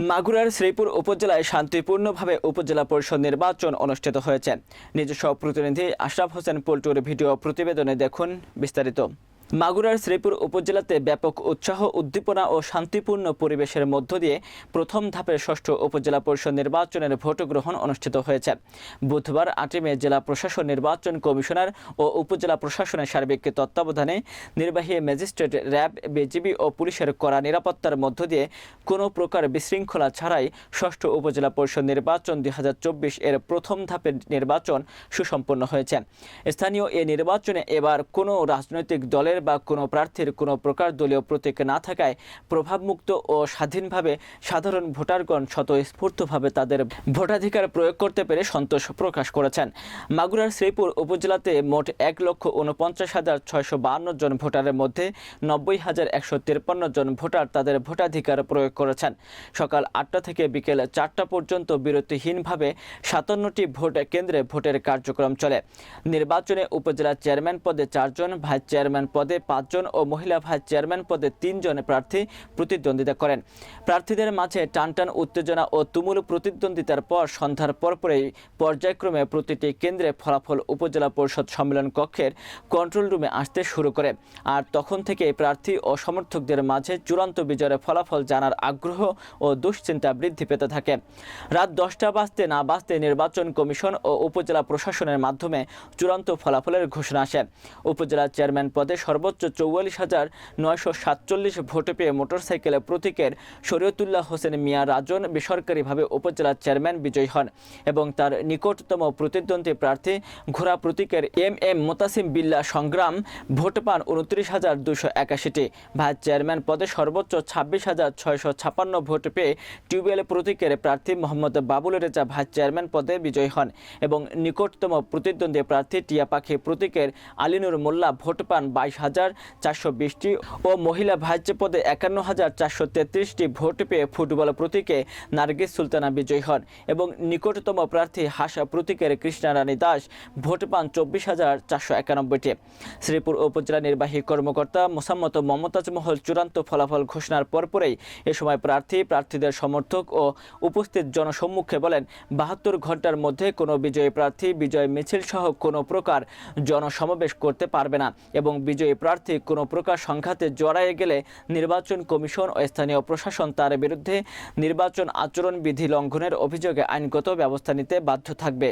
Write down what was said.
মাগুরার শ্রীপুর উপজেলায় শান্তিপূর্ণভাবে উপজেলা পরিষদ নির্বাচন অনুষ্ঠিত হয়েছে। নিজস্ব প্রতিনিধি আশরাফ হোসেন পল্টুর ভিডিও প্রতিবেদনে দেখুন বিস্তারিত। মাগুরার শ্রীপুর উপজেলাতে ব্যাপক উৎসাহ, উদ্দীপনা ও শান্তিপূর্ণ পরিবেশের মধ্য দিয়ে প্রথম ধাপের ষষ্ঠ উপজেলা পরিষদ নির্বাচনের ভোট গ্রহণ অনুষ্ঠিত হয়েছে। বুধবার আটই মে জেলা প্রশাসন নির্বাচন কমিশনার ও উপজেলা প্রশাসনের সার্বিক তত্ত্বাবধানে নির্বাহী ম্যাজিস্ট্রেট, র্যাব, বিজিবি ও পুলিশের কড়া নিরাপত্তার মধ্য দিয়ে কোনো প্রকার বিশৃঙ্খলা ছাড়াই ষষ্ঠ উপজেলা পরিষদ নির্বাচন দুই হাজার চব্বিশ এর প্রথম ধাপের নির্বাচন সুসম্পন্ন হয়েছে। স্থানীয় এ নির্বাচনে এবার কোনো রাজনৈতিক দলের বা কোনো প্রার্থীর কোনো প্রকার দলীয় প্রতীক না থাকায় প্রভাবমুক্ত ও স্বাধীনভাবে সাধারণ ভোটারগণ স্বতঃস্ফূর্তভাবে তাদের ভোটাধিকার প্রয়োগ করতে পেরে সন্তোষ প্রকাশ করেছেন। মাগুরার শ্রীপুর উপজেলাতে মোট এক লক্ষ উনপঞ্চাশ হাজার ছয়শো বাহান্ন জন ভোটারের মধ্যে নব্বই হাজার একশো তিরপান্ন জন ভোটার তাদের ভোটাধিকার প্রয়োগ করেছেন। সকাল আটটা থেকে বিকেল চারটা পর্যন্ত বিরতিহীনভাবে সাতান্নটি ভোট কেন্দ্রে ভোটের কার্যক্রম চলে। নির্বাচনে উপজেলা চেয়ারম্যান পদে চারজন, ভাইস চেয়ারম্যান পদে পাঁচজন ও মহিলা ভাইস চেয়ারম্যান পদে তিনজন প্রার্থী প্রতিদ্বন্দ্বিতা করেন। প্রার্থীদের মাঝে টানটান উত্তেজনা ও তুমুল প্রতিদ্বন্দ্বিতার পর সন্ধ্যার পরপরেই পর্যায়ক্রমে প্রতিটি কেন্দ্রে ফলাফল উপজেলা পরিষদ সম্মেলন কক্ষের কন্ট্রোল রুমে আসতে শুরু করে। আর তখন থেকে প্রার্থী ও সমর্থকদের মাঝে চূড়ান্ত বিজয়ের ফলাফল জানার আগ্রহ ও দুশ্চিন্তা বৃদ্ধি পেতে থাকে। রাত দশটা বাজতে না বাজতে নির্বাচন কমিশন ও উপজেলা প্রশাসনের মাধ্যমে চূড়ান্ত ফলাফলের ঘোষণা আসে। উপজেলা চেয়ারম্যান পদে সর্বোচ্চ চৌয়াল্লিশ হাজার নয়শো সাতচল্লিশ ভোট পেয়ে মোটরসাইকেলে প্রতীকের শরীয়তুল্লাহ হোসেন মিয়া রাজন বেসরকারিভাবে উপজেলা চেয়ারম্যান বিজয়ী হন এবং তার নিকটতম প্রতিদ্বন্দ্বী প্রার্থী ঘোড়া প্রতীকের এম এম মোতাসিম বিল্লা সংগ্রাম ভোট পান উনত্রিশ হাজার দুশো একাশিটি। ভাইস চেয়ারম্যান পদে সর্বোচ্চ ছাব্বিশ হাজার ছয়শো ছাপান্ন ভোট পেয়ে টিউবওয়েল প্রতীকের প্রার্থী মোহাম্মদ বাবুল রেজা ভাইস চেয়ারম্যান পদে বিজয়ী হন এবং নিকটতম প্রতিদ্বন্দ্বী প্রার্থী টিয়া পাখি প্রতীকের আলিনুর মোল্লা ভোট পান বাইশ হাজার চারশো বিশটি ও মহিলা ভাইস পদে একান্ন হাজার চারশো তেত্রিশটি ভোট পেয়ে ফুটবল প্রতীকে নার্গিস সুলতানা বিজয়ী হন এবং নিকটতম প্রার্থী হাসা প্রতীকের কৃষ্ণা রানী দাস ভোট পান চব্বিশ হাজার চারশো একানব্বইটি। শ্রীপুর উপজেলা নির্বাহী কর্মকর্তা মোসাম্মত মমতাজ মহল চূড়ান্ত ফলাফল ঘোষণার পরপরেই এ সময় প্রার্থী, প্রার্থীদের সমর্থক ও উপস্থিত জনসম্মুখে বলেন, বাহাত্তর ঘণ্টার মধ্যে কোনো বিজয়ী প্রার্থী, বিজয় মিছিল সহ কোনো প্রকার জনসমাবেশ করতে পারবে না এবং বিজয়ী প্রার্থী কোনো প্রকার সংঘাতে জড়ায়ে গেলে নির্বাচন কমিশন ও স্থানীয় প্রশাসন তার বিরুদ্ধে নির্বাচন আচরণবিধি লঙ্ঘনের অভিযোগে আইনগত ব্যবস্থা নিতে বাধ্য থাকবে।